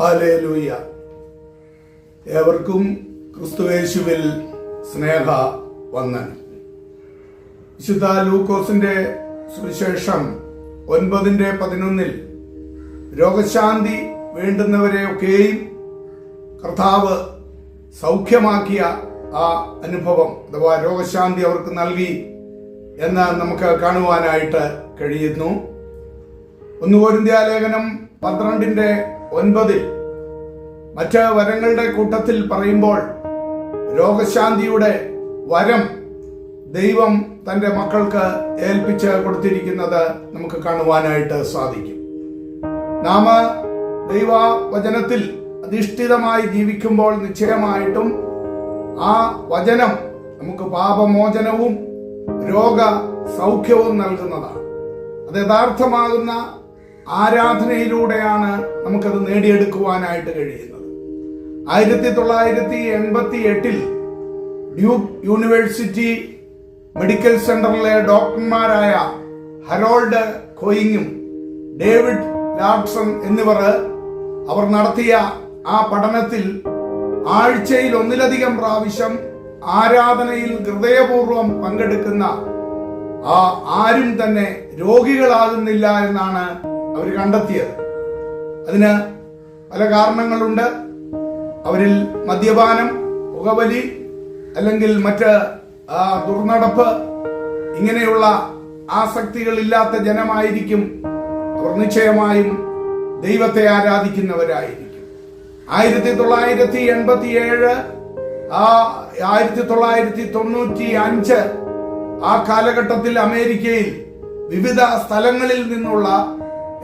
Hallelujah. ഏവർക്കും ക്രിസ്തുവേശുവിൽ സ്നേഹ വന്ന് വിശുദ്ധ ലൂക്കോസിന്റെ സുവിശേഷം ഒൻപതിന്റെ പതിനൊന്നിൽ രോഗശാന്തി വേണ്ടുന്നവരെയൊക്കെയും കർത്താവ് സൗഖ്യമാക്കിയ ആ അനുഭവം അഥവാ രോഗശാന്തി അവർക്ക് നൽകി എന്ന് നമുക്ക് കാണുവാനായിട്ട് കഴിയുന്നു. ഒന്ന് പന്ത്രണ്ടിന്റെ ഒൻപതിൽ മറ്റ് വരങ്ങളുടെ കൂട്ടത്തിൽ പറയുമ്പോൾ രോഗശാന്തിയുടെ വരം ദൈവം തന്റെ മക്കൾക്ക് ഏൽപ്പിച്ച് കൊടുത്തിരിക്കുന്നത് നമുക്ക് കാണുവാനായിട്ട് സാധിക്കും. നാമ ദൈവവചനത്തിൽ അധിഷ്ഠിതമായി ജീവിക്കുമ്പോൾ നിശ്ചയമായിട്ടും ആ വചനം നമുക്ക് പാപമോചനവും രോഗ സൗഖ്യവും നൽകുന്നതാണ്. അത് യഥാർത്ഥമാകുന്ന ആരാധനയിലൂടെയാണ് നമുക്കത് നേടിയെടുക്കുവാനായിട്ട് കഴിയുന്നത്. ആയിരത്തി തൊള്ളായിരത്തി എൺപത്തി എട്ടിൽ ഡ്യൂക്ക് യൂണിവേഴ്സിറ്റി മെഡിക്കൽ സെന്ററിലെ ഡോക്ടർമാരായ ഹരോൾഡ് കോയിങ്ങും ഡേവിഡ് ലാഡ്സൺ എന്നിവർ അവർ നടത്തിയ ആ പഠനത്തിൽ ആഴ്ചയിൽ ഒന്നിലധികം പ്രാവശ്യം ആരാധനയിൽ ഹൃദയപൂർവം പങ്കെടുക്കുന്ന ആ ആരും തന്നെ രോഗികളാകുന്നില്ല എന്നാണ് അവർ കണ്ടെത്തിയത്. അതിന് പല കാരണങ്ങളുണ്ട്. അവരിൽ മദ്യപാനം പുകവലി അല്ലെങ്കിൽ മറ്റ് ദുർനടപ്പ് ഇങ്ങനെയുള്ള ആസക്തികളില്ലാത്ത ജനമായിരിക്കും. അവർ നിശ്ചയമായും ദൈവത്തെ ആരാധിക്കുന്നവരായിരിക്കും. ആയിരത്തി തൊള്ളായിരത്തി എൺപത്തി ഏഴ് ആ ആയിരത്തി തൊള്ളായിരത്തി തൊണ്ണൂറ്റി അഞ്ച് ആ കാലഘട്ടത്തിൽ അമേരിക്കയിൽ വിവിധ സ്ഥലങ്ങളിൽ നിന്നുള്ള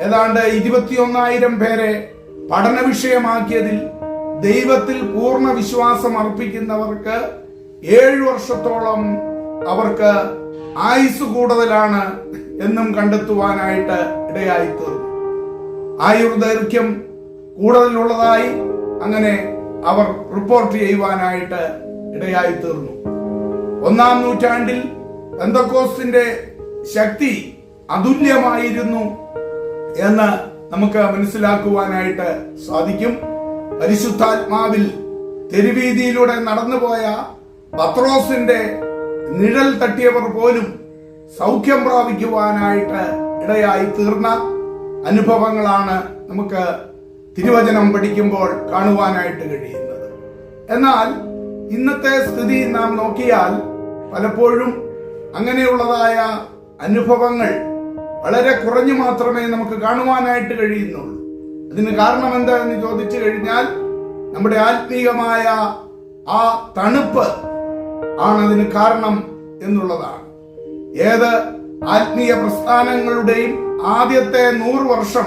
ഏതാണ്ട് ഇരുപത്തിയൊന്നായിരം പേരെ പഠന വിഷയമാക്കിയതിൽ ദൈവത്തിൽ പൂർണ വിശ്വാസം അർപ്പിക്കുന്നവർക്ക് ഏഴു വർഷത്തോളം അവർക്ക് ആയുസ് കൂടുതലാണ് എന്നും കണ്ടെത്തുവാനായിട്ട് ഇടയായി തീർന്നു ആയുർദൈർഘ്യം കൂടുതലുള്ളതായി അങ്ങനെ അവർ റിപ്പോർട്ട് ചെയ്യുവാനായിട്ട് ഇടയായി തീർന്നു ഒന്നാം നൂറ്റാണ്ടിൽ പെന്തക്കോസ്തിന്റെ ശക്തി അതുല്യമായിരുന്നു എന്ന് നമുക്ക് മനസ്സിലാക്കുവാനായിട്ട് സാധിക്കും. പരിശുദ്ധാത്മാവിൽ തെരുവീതിയിലൂടെ നടന്നുപോയ പത്രോസിന്റെ നിഴൽ തട്ടിയവർ പോലും സൗഖ്യം പ്രാപിക്കുവാനായിട്ട് ഇടയായി തീർന്ന അനുഭവങ്ങളാണ് നമുക്ക് തിരുവചനം പഠിക്കുമ്പോൾ കാണുവാനായിട്ട് കഴിയുന്നത്. എന്നാൽ ഇന്നത്തെ സ്ഥിതി നാം നോക്കിയാൽ പലപ്പോഴും അങ്ങനെയുള്ളതായ അനുഭവങ്ങൾ വളരെ കുറഞ്ഞു മാത്രമേ നമുക്ക് കാണുവാനായിട്ട് കഴിയുന്നുള്ളൂ. അതിന് കാരണം എന്താണെന്ന് ചോദിച്ചു കഴിഞ്ഞാൽ നമ്മുടെ ആത്മീയമായ ആ തണുപ്പ് ആണ് അതിന് കാരണം എന്നുള്ളതാണ്. ഏത് ആത്മീയ പ്രസ്ഥാനങ്ങളുടെയും ആദ്യത്തെ നൂറ് വർഷം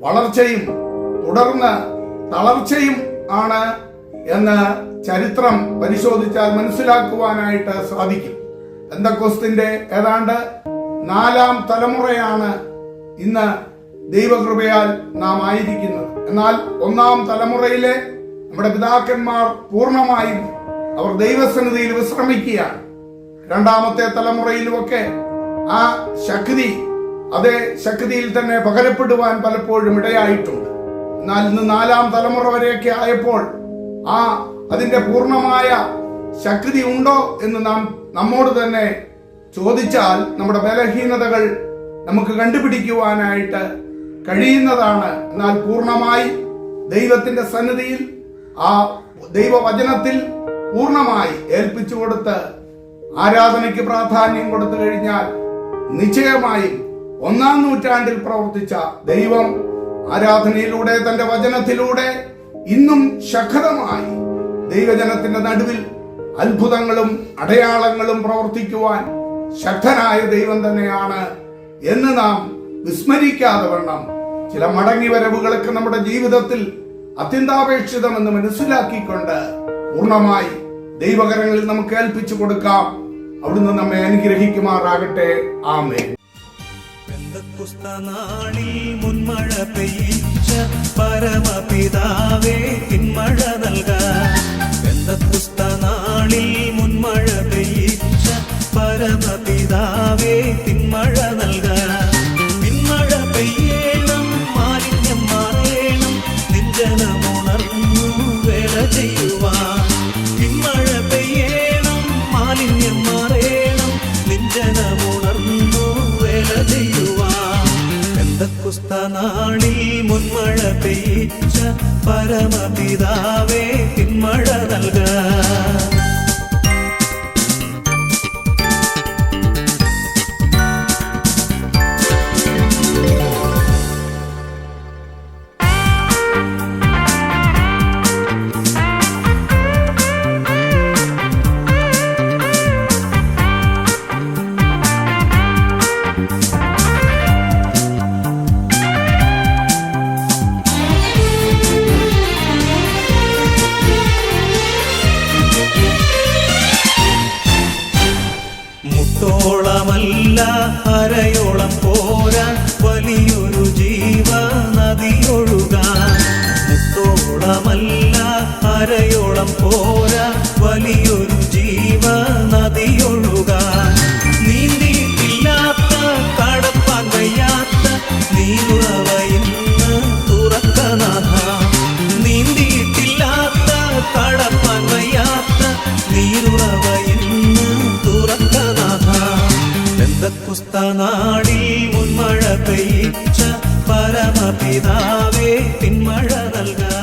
വളർച്ചയും തുടർന്ന് തളർച്ചയും ആണ് എന്ന് ചരിത്രം പരിശോധിച്ചാൽ മനസ്സിലാക്കുവാനായിട്ട് സാധിക്കും. എന്തൊക്കൊസ്തിന്റെ ഏതാണ്ട് നാലാം തലമുറയാണ് ഇന്ന് ദൈവകൃപയാൽ നാം ആയിരിക്കുന്നത്. എന്നാൽ ഒന്നാം തലമുറയിലെ നമ്മുടെ പിതാക്കന്മാർ പൂർണമായും അവർ ദൈവസന്നിധിയിൽ വിശ്രമിക്കുകയാണ്. രണ്ടാമത്തെ തലമുറയിലുമൊക്കെ ആ ശക്തി അതേ ശക്തിയിൽ തന്നെ പകരപ്പെടുവാൻ പലപ്പോഴും ഇടയായിട്ടുണ്ട്. എന്നാൽ ഇന്ന് നാലാം തലമുറ വരെയൊക്കെ ആയപ്പോൾ ആ അതിന്റെ പൂർണമായ ശക്തി ഉണ്ടോ എന്ന് നാം നമ്മോട് തന്നെ ചോദിച്ചാൽ നമ്മുടെ ബലഹീനതകൾ നമുക്ക് കണ്ടുപിടിക്കുവാനായിട്ട് കഴിയുന്നതാണ്. എന്നാൽ പൂർണമായി ദൈവത്തിന്റെ സന്നിധിയിൽ ആ ദൈവവചനത്തിൽ പൂർണമായി ഏൽപ്പിച്ചു കൊടുത്ത് ആരാധനയ്ക്ക് പ്രാധാന്യം കൊടുത്തു കഴിഞ്ഞാൽ നിശ്ചയമായും ഒന്നാം നൂറ്റാണ്ടിൽ പ്രവർത്തിച്ച ദൈവം ആരാധനയിലൂടെ തന്റെ വചനത്തിലൂടെ ഇന്നും ശക്തമായി ദൈവജനത്തിന്റെ നടുവിൽ അത്ഭുതങ്ങളും അടയാളങ്ങളും പ്രവർത്തിക്കുവാൻ ശക്തനായ ദൈവം തന്നെയാണ് എന്ന് നാം വിസ്മരിക്കാതെ വേണം ചില മടങ്ങി വരവുകളൊക്കെ നമ്മുടെ ജീവിതത്തിൽ അത്യന്താപേക്ഷിതമെന്ന് മനസ്സിലാക്കിക്കൊണ്ട് പൂർണമായി ദൈവകരങ്ങളിൽ നമുക്ക് ഏൽപ്പിച്ചു കൊടുക്കാം. അവിടുന്ന് നമ്മെ അനുഗ്രഹിക്കുമാറാകട്ടെ. ആമേ മുൻമഴ പെയ്യിച്ച പരമപിതാവേ പിന്മഴ നൽകാൻ. നാളിൽ പരമ പിതാവേ തിന്മഴ നൽകാൻ തിന്മഴ പെയ്യണം മാലിന്യം മാറേണം. നിഞ്ചനമുണർന്നു വേല ചെയ്യുവാൻ. തിന്മഴ പെയ്യണം മാലിന്യം മാറേണം. നിഞ്ചനമുണർന്നു വേല ചെയ്യുവാൻ. എന്തൊക്കുസ്തനാളിൽ മുൻമഴ പെയ്ച്ച പരമപിതാവേ തിന്മഴ ഇനിയൊരു ജീവ നദിയൊഴുകാൻ മുത്തോളമല്ല അരയോളം പോരാ വലിയൊരു കുസ്തനാടിൽ മുൻമഴ പെയ്ച്ച പരമപിതാവേ പിന്മഴ നൽകാൻ